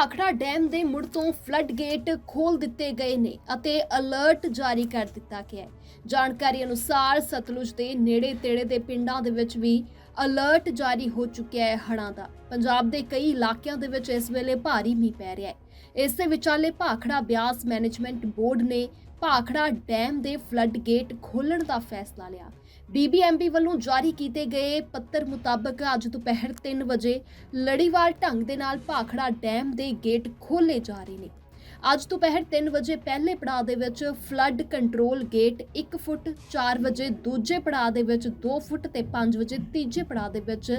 Bhakra dam ਦੇ ਮੁੜ ਤੋਂ ਫਲੱਡ ਗੇਟ ਖੋਲ ਦਿੱਤੇ ਗਏ ਨੇ ਅਤੇ ਅਲਰਟ ਜਾਰੀ ਕਰ ਦਿੱਤਾ ਗਿਆ ਹੈ। ਜਾਣਕਾਰੀ ਅਨੁਸਾਰ ਸਤਲੁਜ ਦੇ ਨੇੜੇ ਤੇੜੇ ਦੇ ਪਿੰਡਾਂ ਦੇ ਵਿੱਚ ਵੀ ਅਲਰਟ ਜਾਰੀ ਹੋ ਚੁੱਕਿਆ ਹੈ ਹੜ੍ਹਾਂ ਦਾ। ਪੰਜਾਬ ਦੇ ਕਈ ਇਲਾਕਿਆਂ ਦੇ ਵਿੱਚ ਇਸ ਵੇਲੇ ਭਾਰੀ ਮੀਂਹ ਪੈ ਰਿਹਾ ਹੈ। ਇਸ ਦੇ ਵਿਚਾਲੇ ਭਾਖੜਾ ਬਿਆਸ ਮੈਨੇਜਮੈਂਟ ਬੋਰਡ ਨੇ ਭਾਖੜਾ ਡੈਮ ਦੇ ਫਲੱਡ ਗੇਟ ਖੋਲਣ ਦਾ ਫੈਸਲਾ ਲਿਆ। ਬੀਬੀਐਮਬੀ ਵੱਲੋਂ ਜਾਰੀ ਕੀਤੇ ਗਏ ਪੱਤਰ ਮੁਤਾਬਕ ਅੱਜ ਦੁਪਹਿਰ 3 ਵਜੇ ਲੜੀਵਾਰ ਢੰਗ ਦੇ ਨਾਲ ਭਾਖੜਾ ਡੈਮ ਦੇ ਗੇਟ ਖੋਲੇ ਜਾ ਰਹੇ ਨੇ। ਅੱਜ ਦੁਪਹਿਰ 3 ਵਜੇ ਪਹਿਲੇ ਪੜਾਅ ਦੇ ਵਿੱਚ ਫਲੱਡ ਕੰਟਰੋਲ ਗੇਟ 1 ਫੁੱਟ 4 ਵਜੇ ਦੂਜੇ ਪੜਾਅ ਦੇ ਵਿੱਚ 2 ਫੁੱਟ ਤੇ 5 ਵਜੇ ਤੀਜੇ ਪੜਾਅ ਦੇ ਵਿੱਚ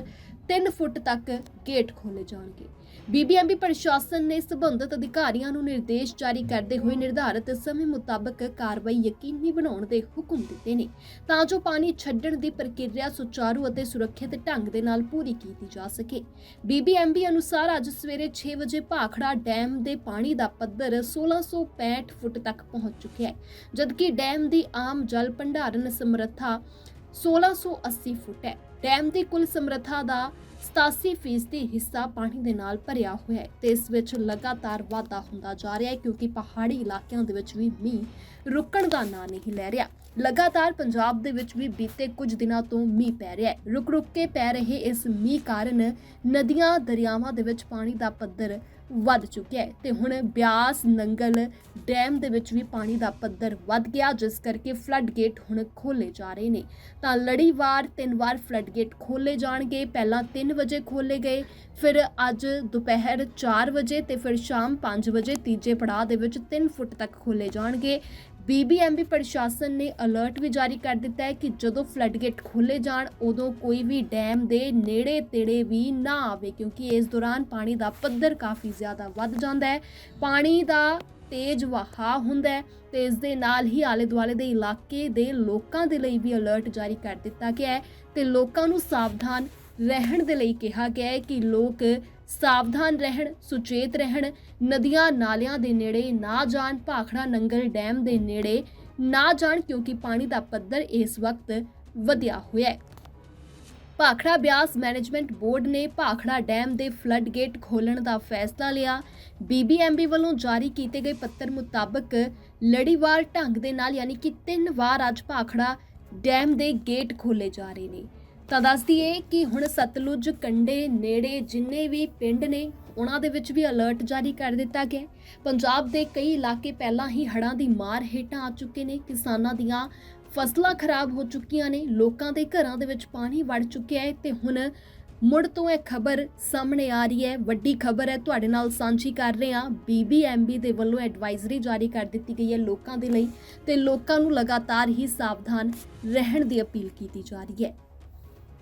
3 ਫੁੱਟ ਤੱਕ ਗੇਟ ਖੋਲੇ ਜਾਣਗੇ। ਬੀਬੀਐਮਬੀ ਪ੍ਰਸ਼ਾਸਨ ਨੇ ਸਬੰਧਤ ਅਧਿਕਾਰੀਆਂ ਨੂੰ ਨਿਰਦੇਸ਼ ਜਾਰੀ ਕਰਦੇ ਹੋਏ ਨਿਰਧਾਰਤ ਸਮੇਂ ਮੁਤਾਬਕ ਕਾਰਵਾਈ ਯਕੀਨੀ ਬਣਾਉਣ ਦੇ ਹੁਕਮ ਦਿੱਤੇ ਨੇ, ਤਾਂ ਜੋ ਪਾਣੀ ਛੱਡਣ ਦੀ ਪ੍ਰਕਿਰਿਆ ਸੁਚਾਰੂ ਅਤੇ ਸੁਰੱਖਿਅਤ ਢੰਗ ਦੇ ਨਾਲ ਪੂਰੀ ਕੀਤੀ ਜਾ ਸਕੇ। ਬੀਬੀਐਮਬੀ ਅਨੁਸਾਰ ਅੱਜ ਸਵੇਰੇ 6 ਵਜੇ ਭਾਖੜਾ ਡੈਮ ਦੇ ਪਾਣੀ ਦਾ ਪੱਧਰ 1665 ਫੁੱਟ ਤੱਕ ਪਹੁੰਚ ਚੁੱਕਿਆ ਹੈ, ਜਦਕਿ ਡੈਮ ਦੀ ਆਮ ਜਲ ਭੰਡਾਰਨ ਸਮਰੱਥਾ 1680 ਫੁੱਟ ਹੈ। ਡੈਮ ਦੀ ਕੁੱਲ ਸਮਰੱਥਾ ਦਾ 87% ਫੀਸਦੀ ਹਿੱਸਾ ਪਾਣੀ ਦੇ ਨਾਲ ਭਰਿਆ ਹੋਇਆ ਹੈ ਤੇ ਇਸ ਵਿੱਚ ਲਗਾਤਾਰ ਵਾਧਾ ਹੁੰਦਾ ਜਾ ਰਿਹਾ ਹੈ ਕਿਉਂਕਿ ਪਹਾੜੀ ਇਲਾਕਿਆਂ ਦੇ ਵਿੱਚ ਵੀ ਮੀਂਹ ਰੁਕਣ ਦਾ ਨਾਂ ਨਹੀਂ ਲੈ ਰਿਹਾ। ਲਗਾਤਾਰ ਪੰਜਾਬ ਦੇ ਵਿੱਚ ਵੀ ਬੀਤੇ ਕੁਝ ਦਿਨਾਂ ਤੋਂ ਮੀਂਹ ਪੈ ਰਿਹਾ ਹੈ। ਰੁਕ ਰੁਕ ਕੇ ਪੈ ਰਹੇ ਇਸ ਮੀਂਹ ਕਾਰਨ ਨਦੀਆਂ, ਦਰਿਆਵਾਂ ਦੇ ਵਿੱਚ ਪਾਣੀ ਦਾ ਪੱਧਰ ਵੱਧ ਚੁੱਕਿਆ ਹੈ। ਤੇ ਹੁਣ ਬਿਆਸ ਨੰਗਲ ਡੈਮ ਦੇ ਵਿੱਚ ਵੀ ਪਾਣੀ ਦਾ ਪੱਧਰ ਵੱਧ ਗਿਆ, ਜਿਸ ਕਰਕੇ ਫਲੱਡ ਗੇਟ ਹੁਣ ਖੋਲੇ ਜਾ ਰਹੇ ਨੇ। ਤਾਂ ਲੜੀਵਾਰ ਤਿੰਨ ਵਾਰ ਫਲੱਡ ਗੇਟ ਖੋਲੇ ਜਾਣਗੇ। ਪਹਿਲਾਂ 3 ਵਜੇ ਖੋਲੇ ਗਏ, ਫਿਰ ਅੱਜ ਦੁਪਹਿਰ 4 ਵਜੇ ਤੇ ਫਿਰ ਸ਼ਾਮ 5 ਵਜੇ ਤੀਜੇ ਪੜਾਅ ਦੇ ਵਿੱਚ 3 ਫੁੱਟ ਤੱਕ ਖੋਲੇ ਜਾਣਗੇ। ਬੀਬੀਐਮਬੀ ਪ੍ਰਸ਼ਾਸਨ ਨੇ ਅਲਰਟ ਵੀ ਜਾਰੀ ਕਰ ਦਿੱਤਾ ਹੈ ਕਿ ਜਦੋਂ ਫਲੱਡਗੇਟ ਖੋਲੇ ਜਾਣ, ਉਦੋਂ ਕੋਈ ਵੀ ਡੈਮ ਦੇ ਨੇੜੇ ਤੇੜੇ ਵੀ ਨਾ ਆਵੇ, ਕਿਉਂਕਿ ਇਸ ਦੌਰਾਨ ਪਾਣੀ ਦਾ ਪੱਧਰ ਕਾਫੀ ਜ਼ਿਆਦਾ ਵੱਧ ਜਾਂਦਾ ਹੈ। ਪਾਣੀ ਦਾ ਤੇਜ਼ ਵਹਾਅ ਹੁੰਦਾ ਹੈ ਤੇ ਇਸ ਦੇ ਨਾਲ ਹੀ ਆਲੇ ਦੁਆਲੇ ਦੇ ਇਲਾਕੇ ਦੇ ਲੋਕਾਂ ਦੇ ਲਈ ਵੀ ਅਲਰਟ ਜਾਰੀ ਕਰ ਦਿੱਤਾ ਗਿਆ ਹੈ ਤੇ ਲੋਕਾਂ ਨੂੰ ਸਾਵਧਾਨ ਰਹਿਣ ਦੇ ਲਈ ਕਿਹਾ ਗਿਆ ਹੈ ਕਿ ਲੋਕ ਸਾਵਧਾਨ ਰਹਿਣ, ਸੁਚੇਤ ਰਹਿਣ, ਨਦੀਆਂ ਨਾਲਿਆਂ ਦੇ ਨੇੜੇ ਨਾ ਜਾਣ, ਭਾਖੜਾ ਨੰਗਲ ਡੈਮ ਦੇ ਨੇੜੇ ਨਾ ਜਾਣ ਕਿਉਂਕਿ ਪਾਣੀ ਦਾ ਪੱਧਰ ਇਸ ਵਕਤ ਵਧਿਆ ਹੋਇਆ ਹੈ। ਭਾਖੜਾ ਬਿਆਸ ਮੈਨੇਜਮੈਂਟ ਬੋਰਡ ਨੇ ਭਾਖੜਾ ਡੈਮ ਦੇ ਫਲੱਡ ਗੇਟ ਖੋਲਣ ਦਾ ਫੈਸਲਾ ਲਿਆ। ਬੀਬੀਐਮਬੀ ਵੱਲੋਂ ਜਾਰੀ ਕੀਤੇ ਗਏ ਪੱਤਰ ਮੁਤਾਬਕ ਲੜੀਵਾਰ ਢੰਗ ਦੇ ਨਾਲ ਯਾਨੀ ਕਿ ਤਿੰਨ ਵਾਰ ਅੱਜ ਭਾਖੜਾ ਡੈਮ ਦੇ ਗੇਟ ਖੋਲੇ ਜਾ ਰਹੇ ਨੇ। ਤਾਂ ਦੱਸ ਦਈਏ ਕਿ ਹੁਣ ਸਤਲੁਜ ਕੰਡੇ ਨੇੜੇ ਜਿੰਨੇ ਵੀ ਪਿੰਡ ਨੇ, ਉਹਨਾਂ ਦੇ ਵਿੱਚ ਵੀ ਅਲਰਟ ਜਾਰੀ ਕਰ ਦਿੱਤਾ ਗਿਆ ਪੰਜਾਬ ਦੇ ਕਈ ਇਲਾਕੇ ਪਹਿਲਾਂ ਹੀ ਹੜ੍ਹਾਂ ਦੀ ਮਾਰ ਹੇਠਾਂ ਆ ਚੁੱਕੇ ਨੇ। ਕਿਸਾਨਾਂ ਦੀਆਂ ਫਸਲਾਂ ਖਰਾਬ ਹੋ ਚੁੱਕੀਆਂ ਨੇ। ਲੋਕਾਂ ਦੇ ਘਰਾਂ ਦੇ ਵਿੱਚ ਪਾਣੀ ਵੜ ਚੁੱਕਿਆ ਹੈ ਤੇ ਹੁਣ ਮੁੜ ਤੋਂ ਇਹ ਖਬਰ ਸਾਹਮਣੇ ਆ ਰਹੀ ਹੈ। ਵੱਡੀ ਖਬਰ ਹੈ, ਤੁਹਾਡੇ ਨਾਲ ਸਾਂਝੀ ਕਰ ਰਹੇ ਹਾਂ। ਬੀਬੀਐਮਬੀ ਦੇ ਵੱਲੋਂ ਐਡਵਾਈਜ਼ਰੀ ਜਾਰੀ ਕਰ ਦਿੱਤੀ ਗਈ ਹੈ ਲੋਕਾਂ ਦੇ ਲਈ ਤੇ ਲੋਕਾਂ ਨੂੰ ਲਗਾਤਾਰ ਹੀ ਸਾਵਧਾਨ ਰਹਿਣ ਦੀ ਅਪੀਲ ਕੀਤੀ ਜਾ ਰਹੀ ਹੈ।